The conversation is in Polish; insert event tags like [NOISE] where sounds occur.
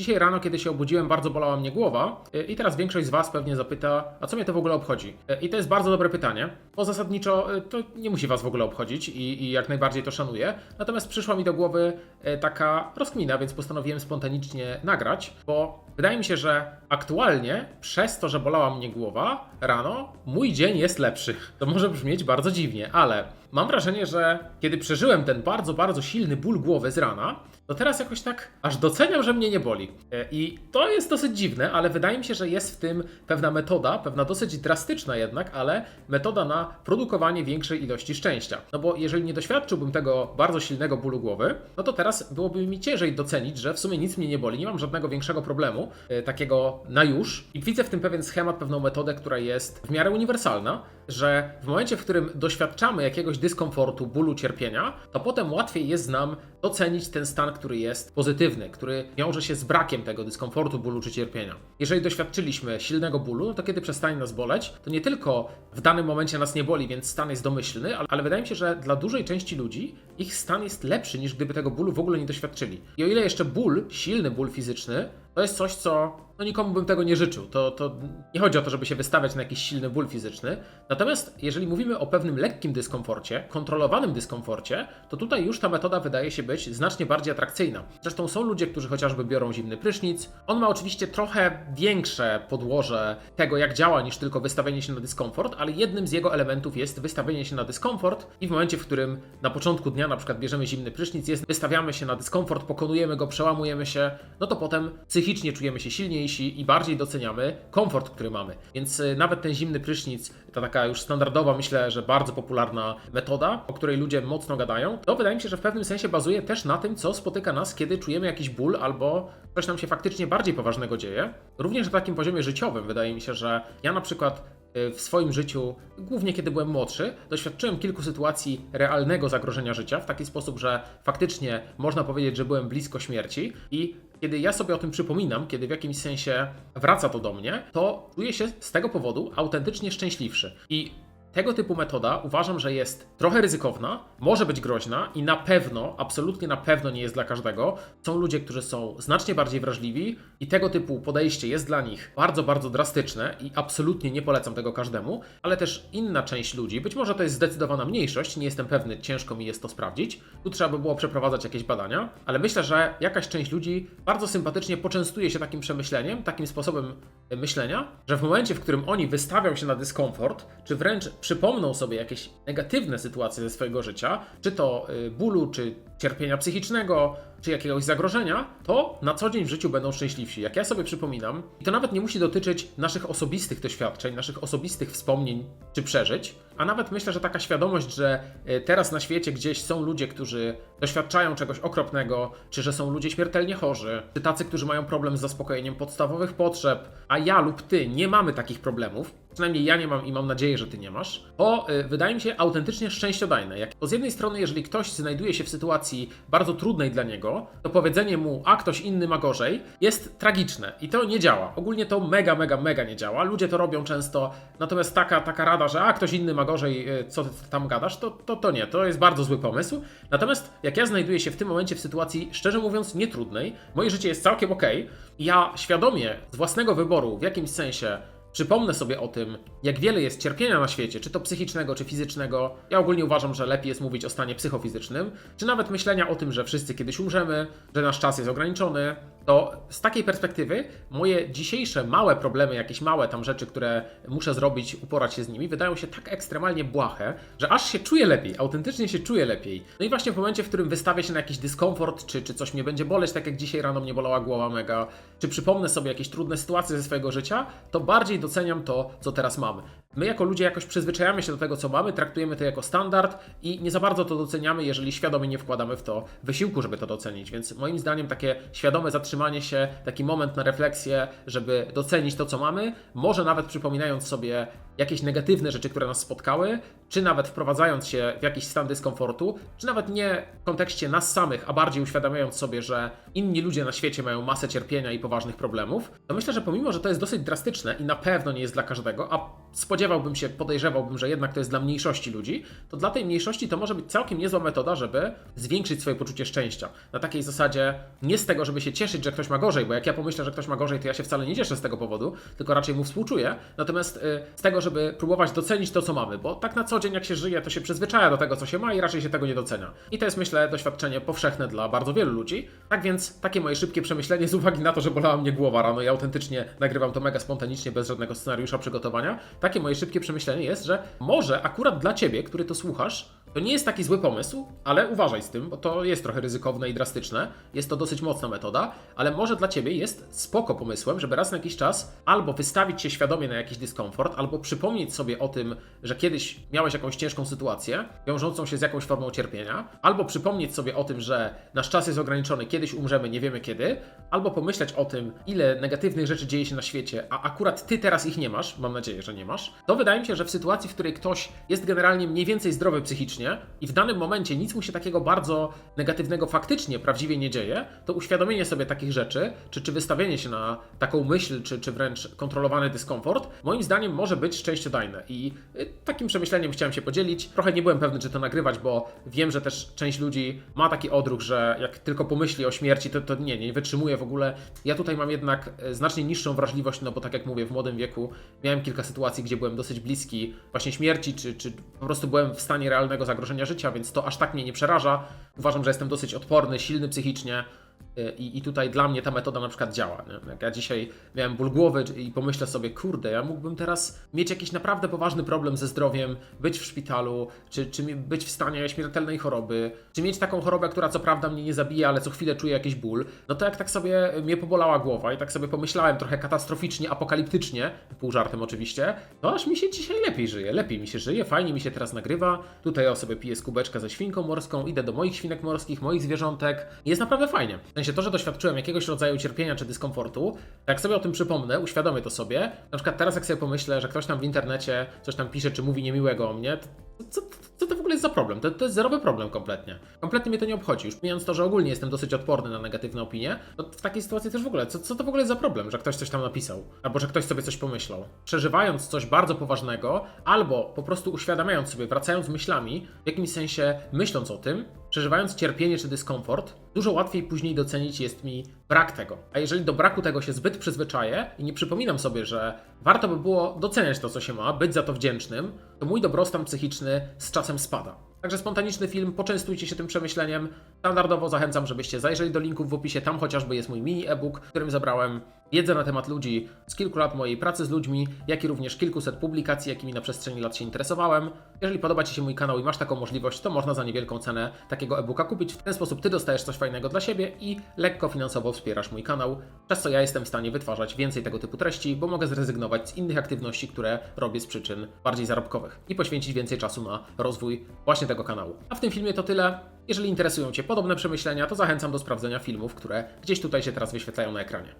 Dzisiaj rano, kiedy się obudziłem, bardzo bolała mnie głowa y, i teraz większość z Was pewnie zapyta, a co mnie to w ogóle obchodzi? Y, I to jest bardzo dobre pytanie, bo zasadniczo y, to nie musi Was w ogóle obchodzić i, i jak najbardziej to szanuję. Natomiast przyszła mi do głowy taka rozkmina, więc postanowiłem spontanicznie nagrać, bo wydaje mi się, że aktualnie przez to, że bolała mnie głowa rano, mój dzień jest lepszy. [LAUGHS] To może brzmieć bardzo dziwnie, ale mam wrażenie, że kiedy przeżyłem ten bardzo, bardzo silny ból głowy z rana, to teraz jakoś tak aż doceniam, że mnie nie boli. E, I to jest dosyć dziwne, ale wydaje mi się, że jest w tym pewna metoda, pewna dosyć drastyczna jednak, ale metoda na produkowanie większej ilości szczęścia. No bo jeżeli nie doświadczyłbym tego bardzo silnego bólu głowy, no to teraz byłoby mi ciężej docenić, że w sumie nic mnie nie boli, nie mam żadnego większego problemu, e, takiego na już. I widzę w tym pewien schemat, pewną metodę, która jest w miarę uniwersalna, że w momencie, w którym doświadczamy jakiegoś dyskomfortu, bólu, cierpienia, to potem łatwiej jest nam docenić ten stan, który jest pozytywny, który wiąże się z brakiem tego dyskomfortu, bólu czy cierpienia. Jeżeli doświadczyliśmy silnego bólu, to kiedy przestanie nas boleć, to nie tylko w danym momencie nas nie boli, więc stan jest domyślny, ale, ale wydaje mi się, że dla dużej części ludzi ich stan jest lepszy niż gdyby tego bólu w ogóle nie doświadczyli. I o ile jeszcze ból, silny ból fizyczny, to jest coś, co no nikomu bym tego nie życzył. To, to nie chodzi o to, żeby się wystawiać na jakiś silny ból fizyczny. Natomiast jeżeli mówimy o pewnym lekkim dyskomforcie, kontrolowanym dyskomforcie, to tutaj już ta metoda wydaje się być znacznie bardziej atrakcyjna. Zresztą są ludzie, którzy chociażby biorą zimny prysznic. On ma oczywiście trochę większe podłoże tego, jak działa, niż tylko wystawienie się na dyskomfort, ale jednym z jego elementów jest wystawienie się na dyskomfort i w momencie, w którym na początku dnia na przykład bierzemy zimny prysznic, jest, wystawiamy się na dyskomfort, pokonujemy go, przełamujemy się, no to potem psychicznie czujemy się i bardziej doceniamy komfort, który mamy. Więc y, nawet ten zimny prysznic, ta taka już standardowa, myślę, że bardzo popularna metoda, o której ludzie mocno gadają, to wydaje mi się, że w pewnym sensie bazuje też na tym, co spotyka nas, kiedy czujemy jakiś ból albo coś nam się faktycznie bardziej poważnego dzieje. Również na takim poziomie życiowym wydaje mi się, że ja na przykład w swoim życiu, głównie kiedy byłem młodszy, doświadczyłem kilku sytuacji realnego zagrożenia życia w taki sposób, że faktycznie można powiedzieć, że byłem blisko śmierci i kiedy ja sobie o tym przypominam, kiedy w jakimś sensie wraca to do mnie, to czuję się z tego powodu autentycznie szczęśliwszy. I tego typu metoda uważam, że jest trochę ryzykowna, może być groźna i na pewno, absolutnie na pewno nie jest dla każdego. Są ludzie, którzy są znacznie bardziej wrażliwi i tego typu podejście jest dla nich bardzo, bardzo drastyczne i absolutnie nie polecam tego każdemu, ale też inna część ludzi, być może to jest zdecydowana mniejszość, nie jestem pewny, ciężko mi jest to sprawdzić. Tu trzeba by było przeprowadzać jakieś badania, ale myślę, że jakaś część ludzi bardzo sympatycznie poczęstuje się takim przemyśleniem, takim sposobem myślenia, że w momencie, w którym oni wystawią się na dyskomfort, czy wręcz przypomną sobie jakieś negatywne sytuacje ze swojego życia, czy to y, bólu, czy cierpienia psychicznego, czy jakiegoś zagrożenia, to na co dzień w życiu będą szczęśliwsi. Jak ja sobie przypominam, i to nawet nie musi dotyczyć naszych osobistych doświadczeń, naszych osobistych wspomnień czy przeżyć, a nawet myślę, że taka świadomość, że y, teraz na świecie gdzieś są ludzie, którzy doświadczają czegoś okropnego, czy że są ludzie śmiertelnie chorzy, czy tacy, którzy mają problem z zaspokojeniem podstawowych potrzeb, a ja lub ty nie mamy takich problemów, przynajmniej ja nie mam i mam nadzieję, że ty nie masz, to y, wydaje mi się autentycznie szczęściodajne. Jak, bo z jednej strony, jeżeli ktoś znajduje się w sytuacji bardzo trudnej dla niego, to powiedzenie mu, a ktoś inny ma gorzej, jest tragiczne i to nie działa. Ogólnie to mega, mega, mega nie działa. Ludzie to robią często, natomiast taka, taka rada, że a ktoś inny ma gorzej, y, co ty tam gadasz, to, to, to nie, to jest bardzo zły pomysł. Natomiast jak ja znajduję się w tym momencie w sytuacji, szczerze mówiąc, nietrudnej, moje życie jest całkiem ok, ja świadomie z własnego wyboru w jakimś sensie przypomnę sobie o tym, jak wiele jest cierpienia na świecie, czy to psychicznego, czy fizycznego. Ja ogólnie uważam, że lepiej jest mówić o stanie psychofizycznym, czy nawet myślenia o tym, że wszyscy kiedyś umrzemy, że nasz czas jest ograniczony. To z takiej perspektywy moje dzisiejsze małe problemy, jakieś małe tam rzeczy, które muszę zrobić, uporać się z nimi, wydają się tak ekstremalnie błahe, że aż się czuję lepiej, autentycznie się czuję lepiej. No i właśnie w momencie, w którym wystawię się na jakiś dyskomfort, czy, czy coś mnie będzie boleć, tak jak dzisiaj rano mnie bolała głowa mega, czy przypomnę sobie jakieś trudne sytuacje ze swojego życia, to bardziej doceniam to, co teraz mamy. My jako ludzie jakoś przyzwyczajamy się do tego, co mamy, traktujemy to jako standard i nie za bardzo to doceniamy, jeżeli świadomie nie wkładamy w to wysiłku, żeby to docenić. Więc moim zdaniem takie świadome zatrzymanie się, taki moment na refleksję, żeby docenić to, co mamy, może nawet przypominając sobie jakieś negatywne rzeczy, które nas spotkały, czy nawet wprowadzając się w jakiś stan dyskomfortu, czy nawet nie w kontekście nas samych, a bardziej uświadamiając sobie, że inni ludzie na świecie mają masę cierpienia i poważnych problemów, to myślę, że pomimo, że to jest dosyć drastyczne i na pewno nie jest dla każdego, a spodziewam spodziewałbym się, podejrzewałbym, że jednak to jest dla mniejszości ludzi, to dla tej mniejszości to może być całkiem niezła metoda, żeby zwiększyć swoje poczucie szczęścia. Na takiej zasadzie nie z tego, żeby się cieszyć, że ktoś ma gorzej, bo jak ja pomyślę, że ktoś ma gorzej, to ja się wcale nie cieszę z tego powodu, tylko raczej mu współczuję. Natomiast y, z tego, żeby próbować docenić to, co mamy, bo tak na co dzień, jak się żyje, to się przyzwyczaja do tego, co się ma i raczej się tego nie docenia. I to jest, myślę, doświadczenie powszechne dla bardzo wielu ludzi. Tak więc takie moje szybkie przemyślenie z uwagi na to, że bolała mnie głowa rano i autentycznie nagrywam to mega spontanicznie, bez żadnego scenariusza przygotowania. Takie moje szybkie przemyślenie jest, że może akurat dla ciebie, który to słuchasz, to nie jest taki zły pomysł, ale uważaj z tym, bo to jest trochę ryzykowne i drastyczne. Jest to dosyć mocna metoda, ale może dla ciebie jest spoko pomysłem, żeby raz na jakiś czas albo wystawić się świadomie na jakiś dyskomfort, albo przypomnieć sobie o tym, że kiedyś miałeś jakąś ciężką sytuację, wiążącą się z jakąś formą cierpienia, albo przypomnieć sobie o tym, że nasz czas jest ograniczony, kiedyś umrzemy, nie wiemy kiedy, albo pomyśleć o tym, ile negatywnych rzeczy dzieje się na świecie, a akurat ty teraz ich nie masz, mam nadzieję, że nie masz, to wydaje mi się, że w sytuacji, w której ktoś jest generalnie mniej więcej zdrowy psychicznie i w danym momencie nic mu się takiego bardzo negatywnego faktycznie, prawdziwie nie dzieje, to uświadomienie sobie takich rzeczy, czy, czy wystawienie się na taką myśl, czy, czy wręcz kontrolowany dyskomfort, moim zdaniem może być szczęściodajne. I y, takim przemyśleniem chciałem się podzielić. Trochę nie byłem pewny, czy to nagrywać, bo wiem, że też część ludzi ma taki odruch, że jak tylko pomyśli o śmierci, to, to nie, nie wytrzymuje w ogóle. Ja tutaj mam jednak e, znacznie niższą wrażliwość, no bo tak jak mówię, w młodym wieku miałem kilka sytuacji, gdzie byłem dosyć bliski właśnie śmierci, czy, czy po prostu byłem w stanie realnego zagrożenia życia, więc to aż tak mnie nie przeraża. Uważam, że jestem dosyć odporny, silny psychicznie. I, I tutaj dla mnie ta metoda na przykład działa. Nie? Jak ja dzisiaj miałem ból głowy i pomyślę sobie, kurde, ja mógłbym teraz mieć jakiś naprawdę poważny problem ze zdrowiem, być w szpitalu, czy, czy być w stanie śmiertelnej choroby, czy mieć taką chorobę, która co prawda mnie nie zabija, ale co chwilę czuję jakiś ból. No to jak tak sobie mnie pobolała głowa i tak sobie pomyślałem trochę katastroficznie, apokaliptycznie, pół żartem oczywiście, to aż mi się dzisiaj lepiej żyje. Lepiej mi się żyje, fajnie mi się teraz nagrywa. Tutaj ja sobie piję z kubeczka ze świnką morską, idę do moich świnek morskich, moich zwierzątek. Jest naprawdę fajnie. W sensie to, że doświadczyłem jakiegoś rodzaju cierpienia czy dyskomfortu, jak sobie o tym przypomnę, uświadomię to sobie. Na przykład teraz jak sobie pomyślę, że ktoś tam w internecie coś tam pisze czy mówi niemiłego o mnie, to co, co to w ogóle jest za problem? To, to jest zerowy problem kompletnie. Kompletnie mnie to nie obchodzi. Już pomijając to, że ogólnie jestem dosyć odporny na negatywne opinie, to w takiej sytuacji też w ogóle, co, co to w ogóle jest za problem, że ktoś coś tam napisał? Albo że ktoś sobie coś pomyślał. Przeżywając coś bardzo poważnego, albo po prostu uświadamiając sobie, wracając myślami, w jakimś sensie myśląc o tym, przeżywając cierpienie czy dyskomfort, dużo łatwiej później docenić jest mi brak tego. A jeżeli do braku tego się zbyt przyzwyczaję i nie przypominam sobie, że warto by było doceniać to, co się ma, być za to wdzięcznym, to mój dobrostan psychiczny z czasem spada. Także spontaniczny film, poczęstujcie się tym przemyśleniem. Standardowo zachęcam, żebyście zajrzeli do linków w opisie, tam chociażby jest mój mini e-book, w którym zabrałem wiedzę na temat ludzi z kilku lat mojej pracy z ludźmi, jak i również kilkuset publikacji, jakimi na przestrzeni lat się interesowałem. Jeżeli podoba Ci się mój kanał i masz taką możliwość, to można za niewielką cenę takiego e-booka kupić. W ten sposób Ty dostajesz coś fajnego dla siebie i lekko finansowo wspierasz mój kanał, przez co ja jestem w stanie wytwarzać więcej tego typu treści, bo mogę zrezygnować z innych aktywności, które robię z przyczyn bardziej zarobkowych i poświęcić więcej czasu na rozwój właśnie tego kanału. A w tym filmie to tyle. Jeżeli interesują Cię podobne przemyślenia, to zachęcam do sprawdzenia filmów, które gdzieś tutaj się teraz wyświetlają na ekranie.